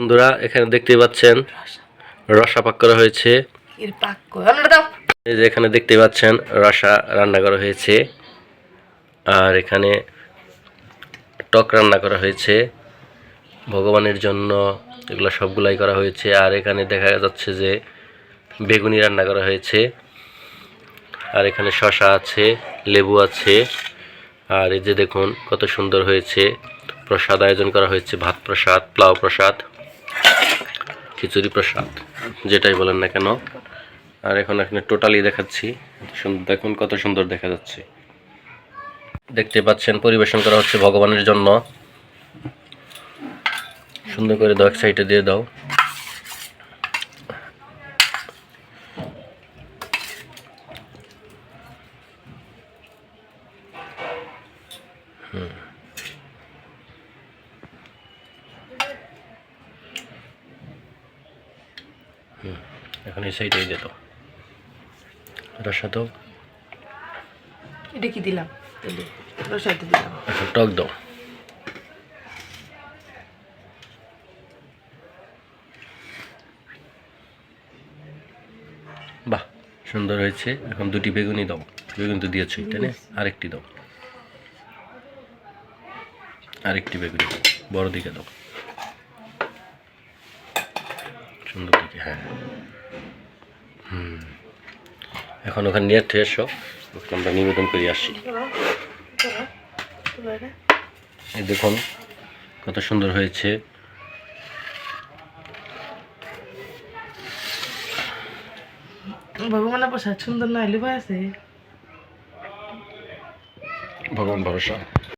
বন্ধুরা এখানে দেখতে পাচ্ছেন রসা পাক করা হয়েছে। এই যে এখানে দেখতে পাচ্ছেন রসা রান্না করা হয়েছে। আর এখানে টক রান্না করা হয়েছে। ভগবানের জন্য এগুলো সবগুলাই করা হয়েছে। আর এখানে দেখা যাচ্ছে যে বেগুনি রান্না করা হয়েছে। আর এখানে শশা আছে লেবু আছে। আর এই যে দেখুন কত সুন্দর হয়েছে। প্রসাদ আয়োজন করা হয়েছে ভাত প্রসাদ পোলাও প্রসাদ। খিচুড়ি প্রসাদ, যেটাই বলেন না কেন। আর এখন এখানে টোটালি দেখাচ্ছি দেখুন কত সুন্দর দেখা যাচ্ছে। দেখতে পাচ্ছেন, পরিবেশন করা হচ্ছে ভগবানের জন্য। সুন্দর করে দাও এক সাইডে দিয়ে দাও। হুম। এখন এই সাইডে দিয়ে দাও রসা দাও এটা কি দিলাম? তেলে রসাইতে দিলাম। এখন টক দাও বাহ সুন্দর হয়েছে। এখন দুটি বেগুনি দাও বেগুন তো দিয়েছ এটা নে? আরেকটি দাও আরেকটি বেগুনি বড় দিকে দাও সুন্দর দিকে হ্যাঁ। হুম। এখন ওখানে নিয়ে ঠে এসো আমরা নিবেদন করে আসি এই দেখুন কত সুন্দর হয়েছে। ভগবানের প্রসাদ সুন্দর না হইলে আছে? ভগবান ভরসা।